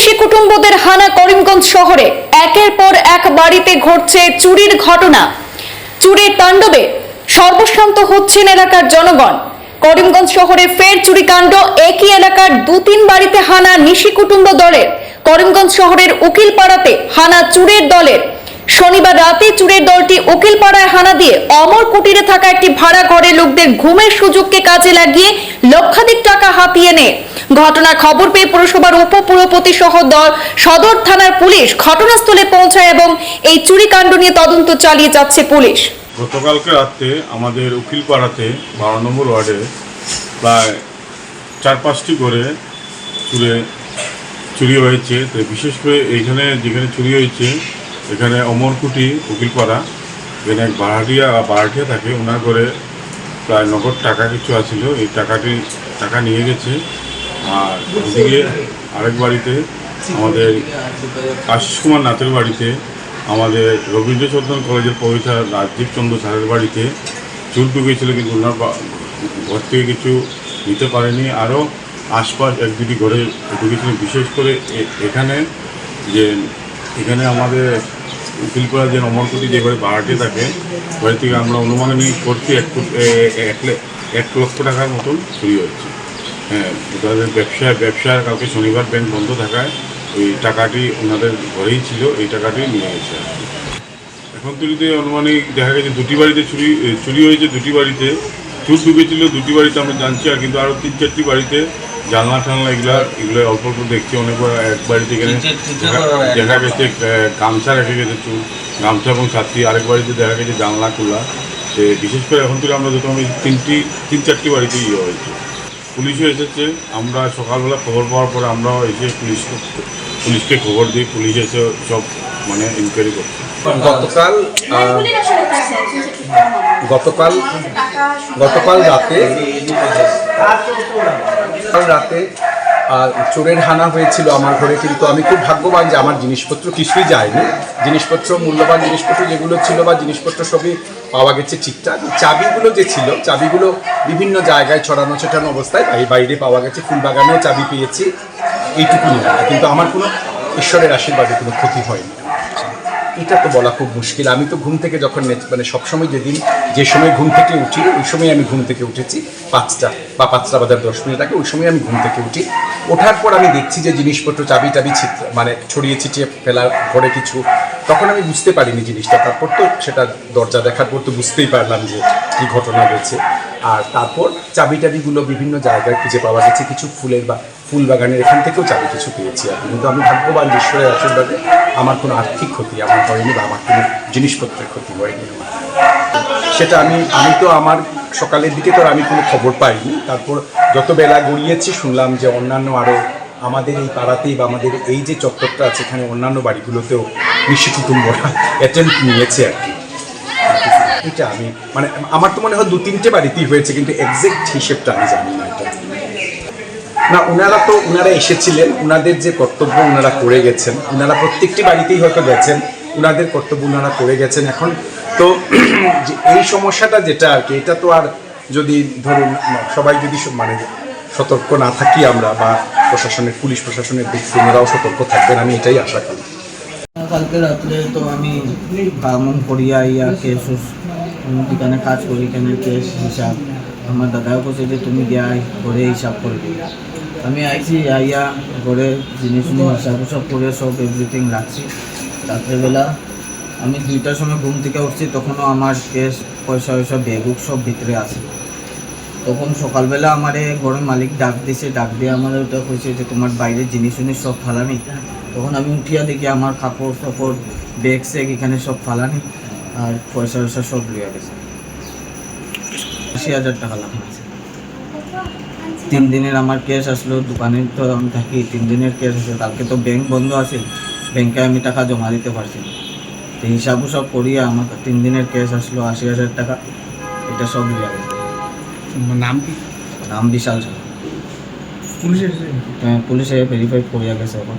নিশি কুটুম্বদের হানা করিমগঞ্জ শহরে। একের পর এক বাড়িতে ঘটছে চুরির ঘটনা। চুরির তাণ্ডবে সর্বশান্ত হচ্ছেন এলাকার জনগণ। করিমগঞ্জ শহরে ফের চুরিকাণ্ড একই এলাকার দু তিন বাড়িতে হানা নিশি কুটুম্ব দলের। করিমগঞ্জ শহরের উকিলপাড়াতে হানা চুরের দলের। শনিবার রাতে চুরের দলটি উকিলপাড়ায় হানা দিয়ে অমর কুটিরে থাকা একটি ভাড়া ঘরে লোকদের ঘুমের সুযোগকে কাজে লাগিয়ে লক্ষাধিক টাকা হাতিয়ে নেয়। ঘটনার খবর পেয়ে পুরসভার উপপুরপতি সহ সদর থানার পুলিশ ঘটনাস্থলে পৌঁছায় এবং এই চুরিকাণ্ড নিয়ে তদন্ত চালিয়ে যাচ্ছে পুলিশ। গতকালকে রাত্রে আমাদের উকিলপাড়াতে বারো নম্বর ওয়ার্ডে প্রায় চার পাঁচটি করে চুরে, চুরি হয়েছে। তো বিশেষ করে এইখানে যেখানে চুরি হয়েছে, এখানে অমরকুটি উকিলপাড়া, এখানে এক ভাড়াটিয়া ভাড়াটিয়া থাকে, ওনার করে প্রায় নগদ টাকা কিছু আছিল। এই টাকাটি, টাকা নিয়ে গেছে। আর এদিকে আরেক বাড়িতে আমাদের আশিস কুমার নাথের বাড়িতে আমাদের রবীন্দ্র চন্দ্রন কলেজের প্রফেসর রাজীব চন্দ্র স্যারের বাড়িতে চুল ঢুকেছিল কিন্তু ওনার ঘর থেকে কিছু নিতে পারেনি। আরও আশপাশ এক দুটি ঘরে ঢুকেছিল। বিশেষ করে এখানে যে এখানে আমাদের উকিলপাড়া যে অমরকুটি যে বাড়ি ভাড়াটে থাকে বাড়ি থেকে আমরা অনুমানিক করছি এক এক লক্ষ টাকার মতন চুরি হয়েছে। হ্যাঁ তাদের ব্যবসা ব্যবসার কালকে শনিবার ব্যাংক বন্ধ থাকায় ওই টাকাটি ওনাদের ঘরেই ছিল এই টাকাটি নিয়ে গেছে। এখন চুরিতে অনুমানিক দেখা গেছে দুটি বাড়িতে চুরি চুরি হয়েছে দুটি বাড়িতে চুর ঢুকেছিল দুটি বাড়িতে আমরা জানছি আর কিন্তু আরও তিন চারটি বাড়িতে জানলা টানলা এগুলা এগুলো অল্প অল্প দেখছি অনেকবার এক বাড়িতে গেলে দেখা- গেছে গামছা রেখে গেছে চুর গামছা এবং ছাত্রী আরেক বাড়িতে দেখা গেছে জানলা খোলা। সে বিশেষ করে এখন থেকে আমরা যখন ওই তিনটি তিন চারটি বাড়িতে ইয়ে হয়েছে। পুলিশও এসেছে, আমরা সকালবেলা খবর পাওয়ার পরে আমরাও এসে পুলিশ পুলিশকে খবর দিই, পুলিশ এসে সব মানে ইনকোয়ারি করছে। গতকাল গতকাল গতকাল রাতে রাতে চোরের হানা হয়েছিল আমার ঘরে, কিন্তু আমি খুব ভাগ্যবান যে আমার জিনিসপত্র কিছুই যায়নি। জিনিসপত্র, মূল্যবান জিনিসপত্র যেগুলো ছিল বা জিনিসপত্র সবই পাওয়া গেছে ঠিকঠাক। চাবিগুলো যে ছিল, চাবিগুলো বিভিন্ন জায়গায় ছড়ানো ছড়ানো অবস্থায় বাইরে পাওয়া গেছে। ফুলবাগানেও চাবি পেয়েছি, এইটুকুনি। কিন্তু আমার কোনো ঈশ্বরের আশীর্বাদে কোনো ক্ষতি হয়নি। এটা তো বলা খুব মুশকিল। আমি তো ঘুম থেকে যখন মানে সবসময় যেদিন যে সময় ঘুম থেকে উঠি, ওই সময় আমি ঘুম থেকে উঠেছি। পাঁচটা বা পাঁচটা বাজার দশ মিনিট আগে ওই সময় আমি ঘুম থেকে উঠি। ওঠার পর আমি দেখছি যে জিনিসপত্র চাবি টাবি মানে ছড়িয়ে ছিটিয়ে ফেলার পরে কিছু তখন আমি বুঝতে পারিনি জিনিসটা। তারপর তো সেটা দরজা দেখার পর তো বুঝতেই পারলাম যে কী ঘটনা হয়েছে আর তারপর চাবি টাবিগুলো বিভিন্ন জায়গায় খুঁজে পাওয়া গেছে। কিছু ফুলের বা ফুল বাগানের এখান থেকেও চাবি কিছু পেয়েছি আর কিন্তু আমি ভাগ্যবান ঈশ্বরের আশীর্বাদে আমার কোনো আর্থিক ক্ষতি আমার হয়নি বা আমার কোনো জিনিসপত্রের ক্ষতি হয়নি সেটা আমি আমি তো আমার সকালের দিকে তো আমি কোনো খবর পাইনি। তারপর যত বেলা গড়িয়েছি শুনলাম যে অন্যান্য আরও আমাদের এই পাড়াতেই বা আমাদের এই যে চত্বরটা আছে, এখানে অন্যান্য বাড়িগুলোতেও নিশি কুটুম্বরা অ্যাটেন্ড নিয়েছে আর কি। এটা আমি মানে আমার তো মনে হয় দু তিনটে বাড়িতেই হয়েছে, কিন্তু এক্সাক্ট হিসেবটা আমি জানি না এটা। না ওনারা তো ওনারা এসেছিলেন ওনাদের যে কর্তব্য ওনারা করে গেছেন ওনারা প্রত্যেকটি বাড়িতেই হয়তো গেছেন ওনাদের কর্তব্য ওনারা করে গেছেন। এখন তো এই সমস্যাটা যেটা আর কি, এটা তো আর যদি ধরুন, সবাই যদি মানে সতর্ক না থাকি আমরা বা প্রশাসনের, পুলিশ প্রশাসনের দিক সতর্ক থাকবেন, আমি এটাই আশা করি। কালকে রাত্রে তো আমি কামন করিয়া ইয়া কেস যেখানে কাজ করি, এখানে কেস হিসাব। আমার দাদাও বলছে যে, তুমি গিয়া ঘরে হিসাব করবি আমি আইছি, আইয়া ঘরে জিনিস হিসাব সব করে সব এভরিথিং রাখছি। রাত্রেবেলা আমি দুইটার সময় ঘুম থেকে উঠছি, তখনও আমার কেস পয়সা পয়সা বেগুক সব ভিতরে আছে। তখন সকালবেলা আমার ঘরের মালিক ডাক দিছে, ডাক দিয়ে আমার ওটা কইছে যে তোমার বাইরে জিনিস উনিস সব ফালানি। তখন আমি উঠিয়া দেখি আমার কাপড় সাপড় ব্যাগ সেগ এখানে সব ফালানি আর পয়সা পয়সা সব লিয়া গেছে। আশি হাজার টাকা লাগছে তিন দিনের আমার কেস আসলো দোকানে তো আমি থাকি, তিন দিনের কেস আসলো। কালকে তো ব্যাংক বন্ধ আছে ব্যাংকে আমি টাকা জমা দিতে পারছি না। তো হিসাবও সব করিয়া আমার তিন দিনের কেস আসলো আশি হাজার টাকা, এটা সব লিয়া গেছে। নাম কি নাম বিশাল সাহা পুলিশের হ্যাঁ, পুলিশে ভেরিফাই করিয়া গেছে এখন